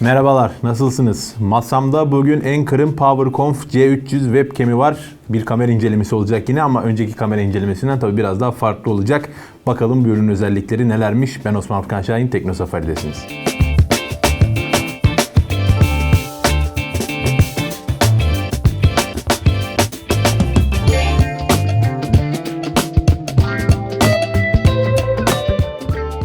Merhabalar, nasılsınız? Masamda bugün Anker'ın PowerConf C300 webcam'i var. Bir kamera incelemesi olacak yine ama önceki kamera incelemesinden tabii biraz daha farklı olacak. Bakalım bu ürünün özellikleri nelermiş? Ben Osman Furkan Şahin, Tekno Safari'desiniz.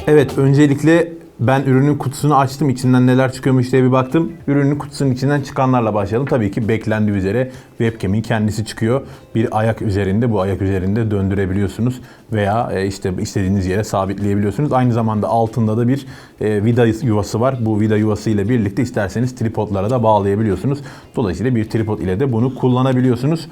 Evet, öncelikle ben ürünün kutusunu açtım. İçinden neler çıkıyormuş diye bir baktım. Ürünün kutusunun içinden çıkanlarla başlayalım. Tabii ki beklendiği üzere webcam'in kendisi çıkıyor. Bir ayak üzerinde, bu ayak üzerinde döndürebiliyorsunuz veya e, işte istediğiniz yere sabitleyebiliyorsunuz. Aynı zamanda altında da bir e, vida yuvası var. Bu vida yuvası ile birlikte isterseniz tripodlara da bağlayabiliyorsunuz. Dolayısıyla bir tripod ile de bunu kullanabiliyorsunuz.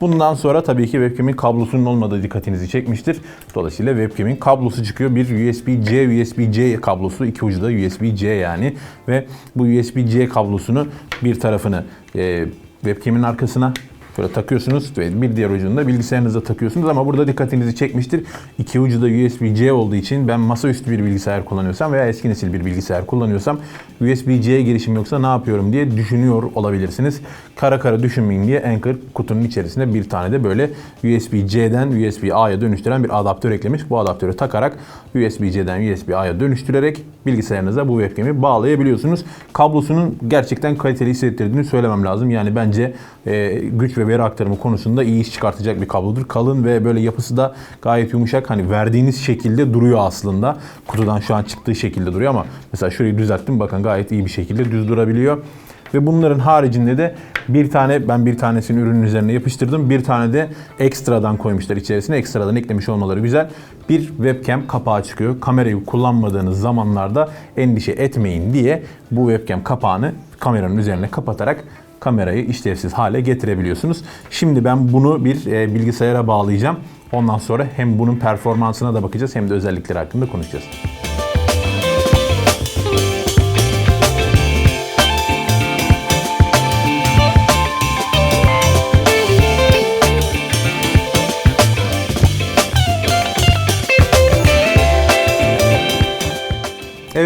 Bundan sonra tabii ki webcam'in kablosunun olmadığı dikkatinizi çekmiştir. Dolayısıyla webcam'in kablosu çıkıyor. Bir USB-C, USB-C kablosu. iki ucu da USB-C yani. Ve bu USB-C kablosunu bir tarafını e, webcam'in arkasına Şöyle takıyorsunuz ve bir diğer ucunu da bilgisayarınıza takıyorsunuz ama burada dikkatinizi çekmiştir. İki ucu da USB-C olduğu için ben masaüstü bir bilgisayar kullanıyorsam veya eski nesil bir bilgisayar kullanıyorsam USB-C girişim yoksa ne yapıyorum diye düşünüyor olabilirsiniz. Kara kara düşünmeyin diye Anker kutunun içerisinde bir tane de böyle USB-C'den USB-A'ya dönüştüren bir adaptör eklemiş. Bu adaptörü takarak USB-C'den USB-A'ya dönüştürerek bilgisayarınıza bu webcam'i bağlayabiliyorsunuz. Kablosunun gerçekten kaliteli hissettirdiğini söylemem lazım. Yani bence e, güç ve veri aktarımı konusunda iyi iş çıkartacak bir kablodur. Kalın ve böyle yapısı da gayet yumuşak. Hani verdiğiniz şekilde duruyor aslında. Kutudan şu an çıktığı şekilde duruyor ama mesela şurayı düzelttim. Bakın gayet iyi bir şekilde düz durabiliyor. Ve bunların haricinde de bir tane ben bir tanesini ürünün üzerine yapıştırdım. Bir tane de ekstradan koymuşlar içerisine. Ekstradan eklemiş olmaları güzel. Bir webcam kapağı çıkıyor. Kamerayı kullanmadığınız zamanlarda endişe etmeyin diye bu webcam kapağını kameranın üzerine kapatarak kamerayı işlevsiz hale getirebiliyorsunuz. Şimdi ben bunu bir e, bilgisayara bağlayacağım. Ondan sonra hem bunun performansına da bakacağız hem de özellikleri hakkında konuşacağız.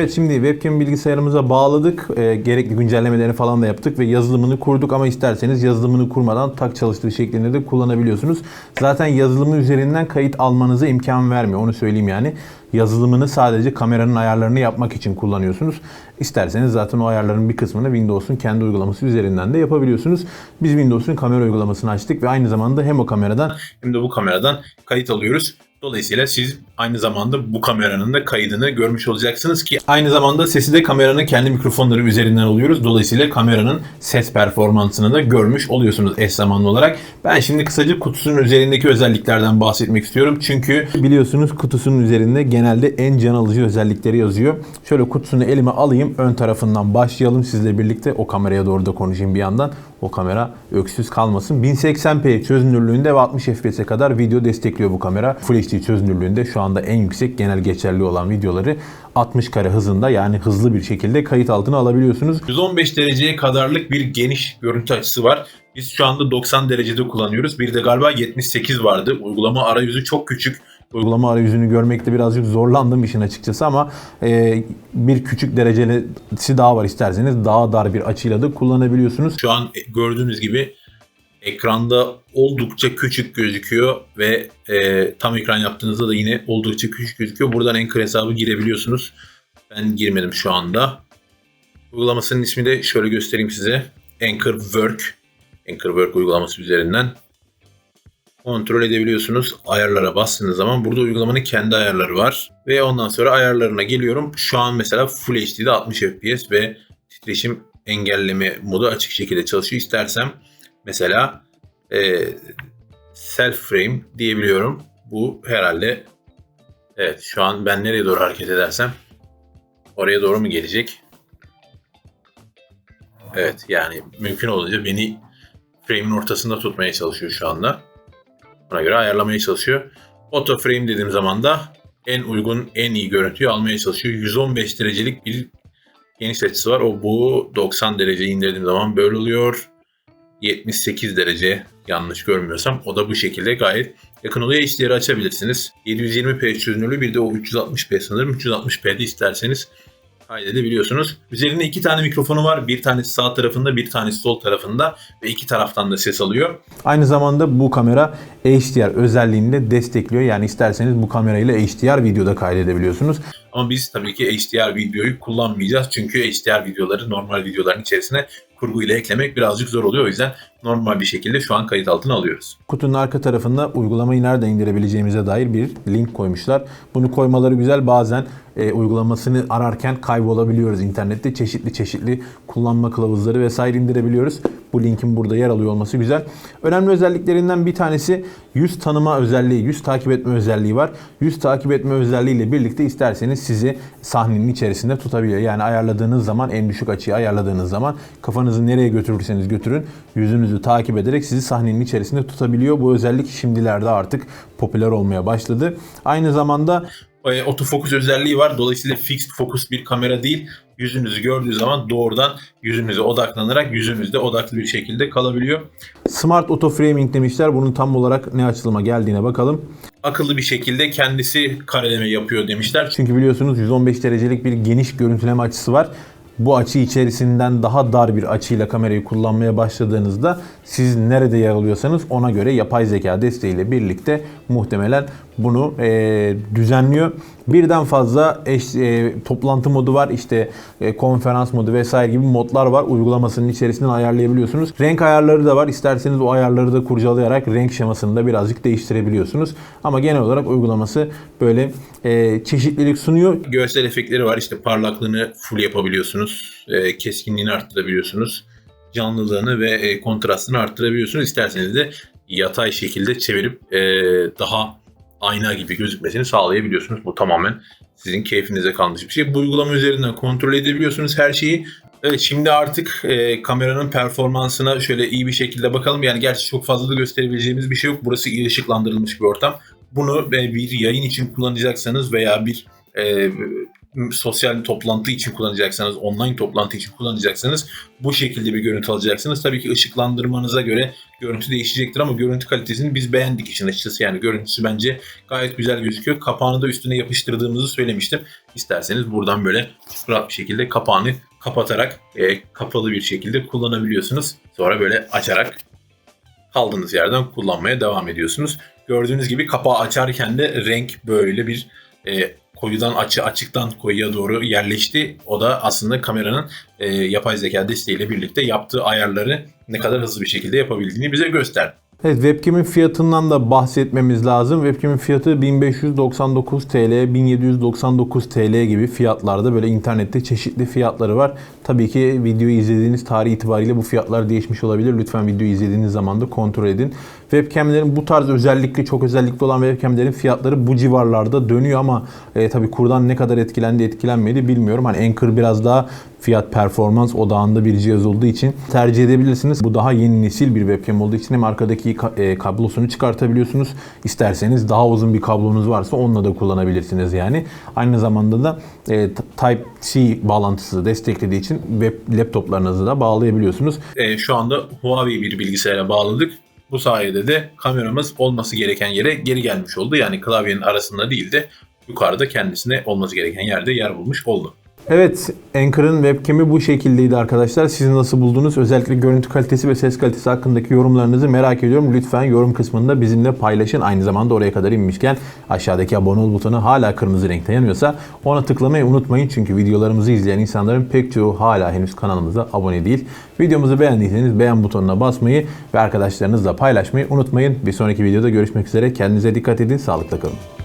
Evet şimdi webcam bilgisayarımıza bağladık. E, gerekli güncellemelerini falan da yaptık ve yazılımını kurduk ama isterseniz yazılımını kurmadan tak çalıştığı şeklinde de kullanabiliyorsunuz. Zaten yazılımı üzerinden kayıt almanıza imkan vermiyor. Onu söyleyeyim yani. Yazılımını sadece kameranın ayarlarını yapmak için kullanıyorsunuz. İsterseniz zaten o ayarların bir kısmını Windows'un kendi uygulaması üzerinden de yapabiliyorsunuz. Biz Windows'un kamera uygulamasını açtık ve aynı zamanda hem o kameradan hem de bu kameradan kayıt alıyoruz. Dolayısıyla siz aynı zamanda bu kameranın da kaydını görmüş olacaksınız ki aynı zamanda sesi de kameranın kendi mikrofonları üzerinden alıyoruz. Dolayısıyla kameranın ses performansını da görmüş oluyorsunuz eş zamanlı olarak. Ben şimdi kısaca kutusunun üzerindeki özelliklerden bahsetmek istiyorum. Çünkü biliyorsunuz kutusunun üzerinde genelde en can alıcı özellikleri yazıyor. Şöyle kutusunu elime alayım. Ön tarafından başlayalım sizle birlikte. O kameraya doğru da konuşayım bir yandan. O kamera öksüz kalmasın. 1080p çözünürlüğünde ve 60 FPS'e kadar video destekliyor bu kamera. Full HD çözünürlüğünde şu anda en yüksek genel geçerli olan videoları 60 kare hızında yani hızlı bir şekilde kayıt altına alabiliyorsunuz. 115 dereceye kadarlık bir geniş görüntü açısı var. Biz şu anda 90 derecede kullanıyoruz. Bir de galiba 78 vardı. Uygulama arayüzü çok küçük. Uygulama arayüzünü görmekte birazcık zorlandım işin açıkçası ama e, bir küçük derecelisi daha var isterseniz daha dar bir açıyla da kullanabiliyorsunuz. Şu an gördüğünüz gibi ekranda oldukça küçük gözüküyor ve e, tam ekran yaptığınızda da yine oldukça küçük gözüküyor. Buradan Anchor hesabı girebiliyorsunuz. Ben girmedim şu anda. Uygulamasının ismi de şöyle göstereyim size. Anchor Work. Anchor Work uygulaması üzerinden kontrol edebiliyorsunuz. Ayarlara bastığınız zaman burada uygulamanın kendi ayarları var. Ve ondan sonra ayarlarına geliyorum. Şu an mesela Full HD'de 60 FPS ve titreşim engelleme modu açık şekilde çalışıyor. İstersem mesela e, self frame diyebiliyorum. Bu herhalde evet şu an ben nereye doğru hareket edersem oraya doğru mu gelecek? Evet yani mümkün olunca beni frame'in ortasında tutmaya çalışıyor şu anda. Buna göre ayarlamaya çalışıyor. Auto frame dediğim zaman da en uygun, en iyi görüntüyü almaya çalışıyor. 115 derecelik bir geniş açısı var. O bu 90 derece indirdiğim zaman böyle oluyor. 78 derece yanlış görmüyorsam o da bu şekilde gayet yakın oluyor. HDR'i açabilirsiniz. 720p çözünürlüğü bir de o 360p sanırım. 360p'de isterseniz kaydedebiliyorsunuz. Üzerinde iki tane mikrofonu var. Bir tanesi sağ tarafında, bir tanesi sol tarafında ve iki taraftan da ses alıyor. Aynı zamanda bu kamera HDR özelliğini de destekliyor. Yani isterseniz bu kamerayla HDR videoda kaydedebiliyorsunuz. Ama biz tabii ki HDR videoyu kullanmayacağız. Çünkü HDR videoları normal videoların içerisine kurgu ile eklemek birazcık zor oluyor. O yüzden normal bir şekilde şu an kayıt altına alıyoruz. Kutunun arka tarafında uygulamayı nerede indirebileceğimize dair bir link koymuşlar. Bunu koymaları güzel. Bazen e, uygulamasını ararken kaybolabiliyoruz internette. Çeşitli çeşitli kullanma kılavuzları vesaire indirebiliyoruz. Bu linkin burada yer alıyor olması güzel. Önemli özelliklerinden bir tanesi yüz tanıma özelliği, yüz takip etme özelliği var. Yüz takip etme özelliğiyle birlikte isterseniz sizi sahnenin içerisinde tutabiliyor. Yani ayarladığınız zaman en düşük açıyı ayarladığınız zaman kafanızı nereye götürürseniz götürün yüzünüzü takip ederek sizi sahnenin içerisinde tutabiliyor. Bu özellik şimdilerde artık popüler olmaya başladı. Aynı zamanda E, Otofokus özelliği var. Dolayısıyla fixed focus bir kamera değil. Yüzünüzü gördüğü zaman doğrudan yüzünüze odaklanarak yüzünüzde odaklı bir şekilde kalabiliyor. Smart Auto Framing demişler. Bunun tam olarak ne açılıma geldiğine bakalım. Akıllı bir şekilde kendisi kareleme yapıyor demişler. Çünkü biliyorsunuz 115 derecelik bir geniş görüntüleme açısı var. Bu açı içerisinden daha dar bir açıyla kamerayı kullanmaya başladığınızda siz nerede yer alıyorsanız ona göre yapay zeka desteğiyle birlikte muhtemelen bunu e, düzenliyor. Birden fazla eş, e, toplantı modu var. İşte e, konferans modu vesaire gibi modlar var. Uygulamasının içerisinden ayarlayabiliyorsunuz. Renk ayarları da var. İsterseniz o ayarları da kurcalayarak renk şemasını da birazcık değiştirebiliyorsunuz. Ama genel olarak uygulaması böyle e, çeşitlilik sunuyor. Görsel efektleri var. İşte parlaklığını full yapabiliyorsunuz. E, keskinliğini arttırabiliyorsunuz. Canlılığını ve e, kontrastını arttırabiliyorsunuz. İsterseniz de yatay şekilde çevirip e, daha ayna gibi gözükmesini sağlayabiliyorsunuz. Bu tamamen sizin keyfinize kalmış bir şey. Bu uygulama üzerinden kontrol edebiliyorsunuz her şeyi. Evet şimdi artık e, kameranın performansına şöyle iyi bir şekilde bakalım. Yani gerçi çok fazla da gösterebileceğimiz bir şey yok. Burası iyi ışıklandırılmış bir ortam. Bunu e, bir yayın için kullanacaksanız veya bir e, sosyal toplantı için kullanacaksanız, online toplantı için kullanacaksanız bu şekilde bir görüntü alacaksınız. Tabii ki ışıklandırmanıza göre görüntü değişecektir ama görüntü kalitesini biz beğendik işin açıkçası. Yani görüntüsü bence gayet güzel gözüküyor. Kapağını da üstüne yapıştırdığımızı söylemiştim. İsterseniz buradan böyle rahat bir şekilde kapağını kapatarak e, kapalı bir şekilde kullanabiliyorsunuz. Sonra böyle açarak kaldığınız yerden kullanmaya devam ediyorsunuz. Gördüğünüz gibi kapağı açarken de renk böyle bir e, koyudan açı açıktan koyuya doğru yerleşti. O da aslında kameranın e, yapay zeka desteğiyle birlikte yaptığı ayarları ne kadar hızlı bir şekilde yapabildiğini bize gösterdi. Evet webcam'in fiyatından da bahsetmemiz lazım. Webcam'in fiyatı 1599 TL, 1799 TL gibi fiyatlarda böyle internette çeşitli fiyatları var. Tabii ki videoyu izlediğiniz tarih itibariyle bu fiyatlar değişmiş olabilir. Lütfen videoyu izlediğiniz zaman da kontrol edin. Webcam'lerin bu tarz özellikli, çok özellikli olan webcam'lerin fiyatları bu civarlarda dönüyor ama e, tabii kurdan ne kadar etkilendi etkilenmedi bilmiyorum. Hani Anchor biraz daha fiyat performans odağında bir cihaz olduğu için tercih edebilirsiniz. Bu daha yeni nesil bir webcam olduğu için hem arkadaki ka- e, kablosunu çıkartabiliyorsunuz. İsterseniz daha uzun bir kablonuz varsa onunla da kullanabilirsiniz yani. Aynı zamanda da e, Type-C bağlantısı desteklediği için web laptoplarınızı da bağlayabiliyorsunuz. E, şu anda Huawei bir bilgisayara bağladık. Bu sayede de kameramız olması gereken yere geri gelmiş oldu. Yani klavyenin arasında değil de yukarıda kendisine olması gereken yerde yer bulmuş oldu. Evet, Anchor'ın webcam'i bu şekildeydi arkadaşlar. Siz nasıl buldunuz? Özellikle görüntü kalitesi ve ses kalitesi hakkındaki yorumlarınızı merak ediyorum. Lütfen yorum kısmında bizimle paylaşın. Aynı zamanda oraya kadar inmişken aşağıdaki abone ol butonu hala kırmızı renkte yanıyorsa ona tıklamayı unutmayın. Çünkü videolarımızı izleyen insanların pek çoğu hala henüz kanalımıza abone değil. Videomuzu beğendiyseniz beğen butonuna basmayı ve arkadaşlarınızla paylaşmayı unutmayın. Bir sonraki videoda görüşmek üzere. Kendinize dikkat edin. Sağlıkla kalın.